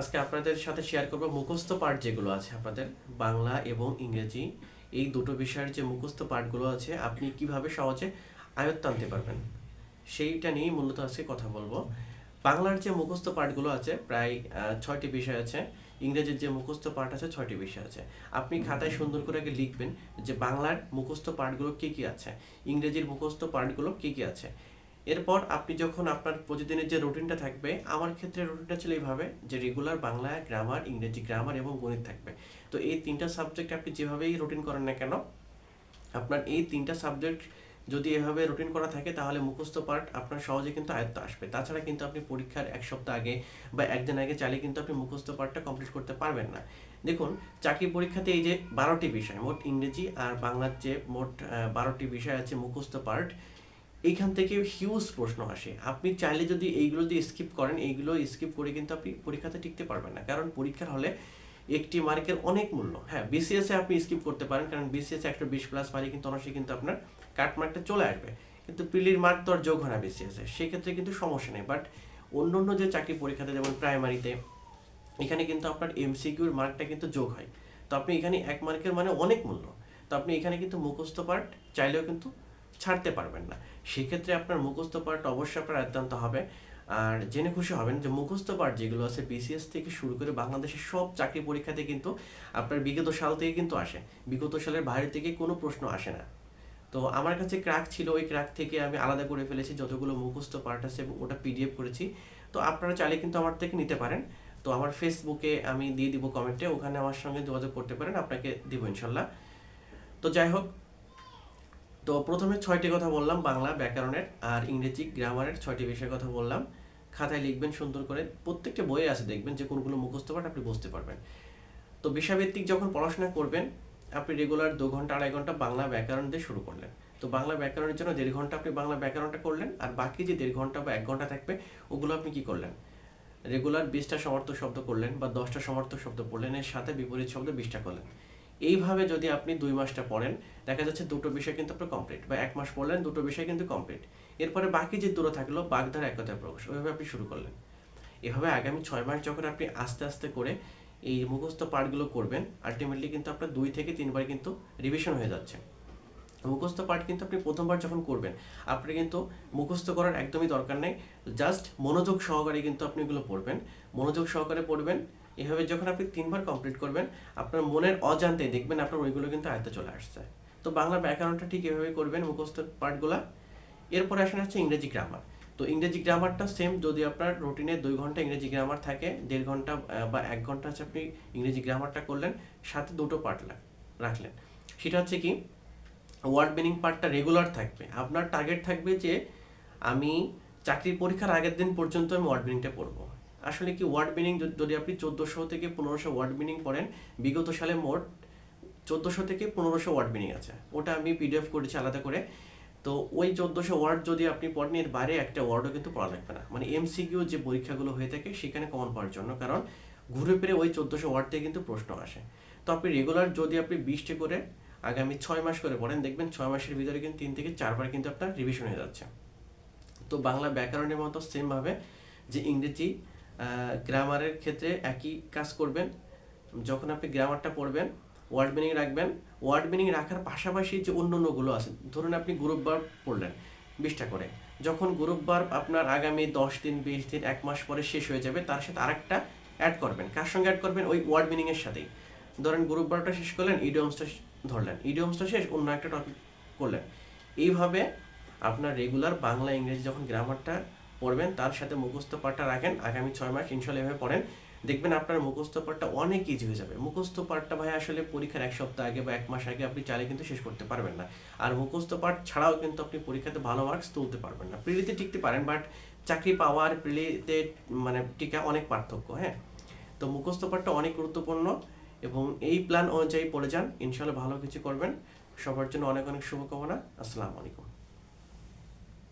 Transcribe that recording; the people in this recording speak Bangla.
আজকে আপনাদের সাথে শেয়ার করব মুখস্থ পাঠ যেগুলো আছে আপনাদের, বাংলা এবং ইংরেজি। এই দুটো বিষয়ের যে মুখস্থ পাঠগুলো আছে, আপনি কীভাবে সহজে আয়ত্ত আনতে পারবেন, সেইটা নিয়েই মূলত আজকে কথা বলব। বাংলার যে মুখস্থ পাঠগুলো আছে, প্রায় ছয়টি বিষয় আছে। ইংরেজির যে মুখস্থ পাঠ আছে, ছয়টি বিষয় আছে। আপনি খাতায় সুন্দর করে আগে লিখবেন যে বাংলার মুখস্থ পাঠগুলো কি কি আছে, ইংরেজির মুখস্থ পাঠগুলো কি কি আছে। এরপর আপনি যখন আপনার প্রতিদিনের যে রুটিনটা থাকবে, আমার ক্ষেত্রে রুটিনটা ছিল এইভাবে যে রেগুলার বাংলা গ্রামার ইংরেজি গ্রামার এবং গণিত থাকবে। তো এই তিনটা সাবজেক্ট আপনি যেভাবেই রুটিন করেন না কেন, আপনার এই তিনটা সাবজেক্ট যদি এভাবে রুটিন করা থাকে, তাহলে মুখস্থ পার্ট আপনার সহজে কিন্তু আয়ত্ত আসবে। তাছাড়া কিন্তু আপনি পরীক্ষার এক সপ্তাহ আগে বা একদিন আগে চালিয়ে কিন্তু আপনি মুখস্থ পার্টটা কমপ্লিট করতে পারবেন না। দেখুন, চাকরি পরীক্ষাতে এই যে বারোটি বিষয়, মোট ইংরেজি আর বাংলার যে মোট বারোটি বিষয় আছে মুখস্থ পার্ট এইখান থেকে হিউজ প্রশ্ন আসে। আপনি চাইলে যদি এইগুলো দিয়ে স্কিপ করেন, এইগুলো স্কিপ করে কিন্তু আপনি পরীক্ষাতে টিকতে পারবেন না। কারণ পরীক্ষার হলে একটি মার্কের অনেক মূল্য। হ্যাঁ বিসিএস আপনি স্কিপ করতে পারেন, কারণ বিসিএস একশো বিশ প্লাস পারে কিন্তু অনার্সে কিন্তু আপনার কাট মার্কটা চলে আসবে। কিন্তু প্রিলির মার্ক তো আর যোগ হয় না বিসিএস সেক্ষেত্রে কিন্তু সমস্যা নেই। বাট অন্য অন্য যে চাকরি পরীক্ষাতে, যেমন প্রাইমারিতে এখানে কিন্তু আপনার এমসিকিউর মার্কটা কিন্তু যোগ হয়। তো আপনি এখানে এক মার্কের মানে অনেক মূল্য। তো আপনি এখানে কিন্তু মুখস্থ পার্ট চাইলেও কিন্তু ছাড়তে পারবেন না। সেক্ষেত্রে আপনার মুখস্থ পার্ট অবশ্যই আপনার আয়ত্তান্ত হবে। আর জেনে খুশি হবেন যে মুখস্থ পার্ট যেগুলো আছে বিসিএস থেকে শুরু করে বাংলাদেশের সব চাকরি পরীক্ষাতে কিন্তু আপনার বিগত সাল থেকে কিন্তু আসে। বিগত সালের বাইরে থেকে কোনো প্রশ্ন আসে না। তো আমার কাছে ক্র্যাক ছিল, ওই ক্র্যাক থেকে আমি আলাদা করে ফেলেছি, যতগুলো মুখস্থ পার্ট আছে ওটা পিডিএফ করেছি। তো আপনারা চাইলে কিন্তু আমার থেকে নিতে পারেন। তো আমার ফেসবুকে আমি দিয়ে দিব কমেন্টে ওখানে আমার সঙ্গে যোগাযোগ করতে পারেন, আপনাকে দিব ইনশাল্লাহ। তো যাই হোক তো প্রথমে ছয়টি কথা বললাম, বাংলা ব্যাকরণের আর ইংরেজি গ্রামারের ছয়টি বিষয়ের কথা বললাম। খাতায় লিখবেন, সুন্দর করে প্রত্যেকটা বইয়ে আছে, দেখবেন যে কোনগুলো মুখস্থ পাঠ আপনি বুঝতে পারবেন। তো বিষয়ভিত্তিক যখন পড়াশোনা করবেন, আপনি রেগুলার দু ঘণ্টা, আড়াই ঘণ্টা বাংলা ব্যাকরণ দিয়ে শুরু করলেন। তো বাংলা ব্যাকরণের জন্য দেড় ঘণ্টা আপনি বাংলা ব্যাকরণটা করলেন আর বাকি যে দেড় ঘণ্টা বা এক ঘণ্টা থাকবে, ওগুলো আপনি কি করলেন? রেগুলার বিশটা সমর্থ শব্দ করলেন বা দশটা সমর্থ শব্দ পড়লেন, এর সাথে বিপরীত শব্দ বিশটা করলেন। এইভাবে যদি আপনি দুই মাসটা পড়েন, দেখা যাচ্ছে দুটো বিষয় কিন্তু আপনার কমপ্লিট বা এক মাস পড়লেন, দুটো বিষয় কিন্তু কমপ্লিট এরপরে বাকি যে দূরে থাকল, বাগধারা একতায় প্রকাশ। ওইভাবে আপনি শুরু করলেন। এভাবে আগামী ছয় মাস যখন আপনি আস্তে আস্তে করে এই মুখস্থ পাঠগুলো করবেন আলটিমেটলি কিন্তু আপনার দুই থেকে তিনবার কিন্তু রিভিশন হয়ে যাচ্ছে। মুখস্থ পাঠ কিন্তু আপনি প্রথমবার যখন করবেন আপনি কিন্তু মুখস্থ করার একদমই দরকার নেই। জাস্ট মনোযোগ সহকারে কিন্তু আপনি এগুলো পড়বেন। মনোযোগ সহকারে পড়বেন এভাবে যখন আপনি তিনবার কমপ্লিট করবেন, আপনার মনের অজান্তে দেখবেন আপনার ওইগুলো কিন্তু আয়ত্তে চলে আসছে। তো বাংলা ব্যাকরণটা ঠিক এভাবে করবেন মুখস্থ পাঠগুলা। এরপরে আসেন হচ্ছে ইংরেজি গ্রামার তো ইংরেজি গ্রামারটা সেম যদি আপনার রুটিনে দুই ঘণ্টা ইংরেজি গ্রামার থাকে, দেড় ঘণ্টা বা এক ঘণ্টা হচ্ছে আপনি ইংরেজি গ্রামারটা করলেন, সাথে দুটো পার্ট রাখলেন। সেটা হচ্ছে কি ওয়ার্ড মিনিং পার্টটা রেগুলার থাকবে। আপনার টার্গেট থাকবে যে আমি চাকরির পরীক্ষার আগের দিন পর্যন্ত আমি ওয়ার্ড মিনিংটা পড়ব। আসলে কি ওয়ার্ড মিনিং যদি আপনি চোদ্দোশো থেকে পনেরোশো ওয়ার্ড মিনিং করেন বিগত সালে মোট চোদ্দোশো থেকে পনেরোশো ওয়ার্ড মিনিং আছে। ওটা আমি পিডিএফ করেছি আলাদা করে। তো ওই চোদ্দোশো ওয়ার্ড যদি আপনি পড়েন, এর বাইরে একটা ওয়ার্ডও কিন্তু পড়া লাগবে না। মানে এমসিকিউ যে পরীক্ষাগুলো হয়ে থাকে, সেখানে কমন পাওয়ার জন্য। কারণ ঘুরে ফিরে ওই চোদ্দোশো ওয়ার্ড থেকে কিন্তু প্রশ্ন আসে। তো আপনি রেগুলার যদি আপনি বিশটি করে আগামী ছয় মাস করে পড়েন, দেখবেন ছয় মাসের ভিতরে কিন্তু তিন থেকে চারবার কিন্তু আপনার রিভিশন হয়ে যাচ্ছে। তো বাংলা ব্যাকরণের মতো সেমভাবে যে ইংরেজি গ্রামারের ক্ষেত্রে একই কাজ করবেন। যখন আপনি গ্রামারটা পড়বেন ওয়ার্ড মিনিং রাখবেন ওয়ার্ড মিনিং রাখার পাশাপাশি যে অন্য অন্যগুলো আছে, ধরুন আপনি গ্রুপ বার পড়লেন বিশটা করে। যখন গ্রুপ বার আপনার আগামী দশ দিন, বিশ দিন, এক মাস পরে শেষ হয়ে যাবে, তার সাথে আরেকটা অ্যাড করবেন। কার সঙ্গে অ্যাড করবেন? ওই ওয়ার্ড মিনিংয়ের সাথেই। ধরেন গ্রুপ বারটা শেষ করলেন ইডিয়মসটা ধরলেন ইডিয়মসটা শেষ, অন্য একটা টপিক করলেন। এইভাবে আপনার রেগুলার বাংলা, ইংরেজি যখন গ্রামারটা পড়বেন, তার সাথে মুখস্থ পাঠটা রাখেন, আগামী ছয় মাস ইনশাল্লাহ এভাবে পড়েন। দেখবেন আপনার মুখস্থ পাঠটা অনেক ইজি হয়ে যাবে। মুখস্থ পাঠটা ভাই আসলে পরীক্ষার এক সপ্তাহ আগে বা এক মাস আগে আপনি চাইলে কিন্তু শেষ করতে পারবেন না। আর মুখস্থ পাঠ ছাড়াও কিন্তু আপনি পরীক্ষাতে ভালো মার্কস তুলতে পারবেন না। প্রিলিতে টিকতে পারেন বাট চাকরি পাওয়ার প্রিলিতে মানে টিকা অনেক পার্থক্য হ্যাঁ? তো মুখস্থ পাঠটা অনেক গুরুত্বপূর্ণ এবং এই প্ল্যান অনুযায়ী পড়ে যান। ইনশাল্লাহ ভালো কিছু করবেন। সবার জন্য অনেক অনেক শুভকামনা। আসসালামু আলাইকুম।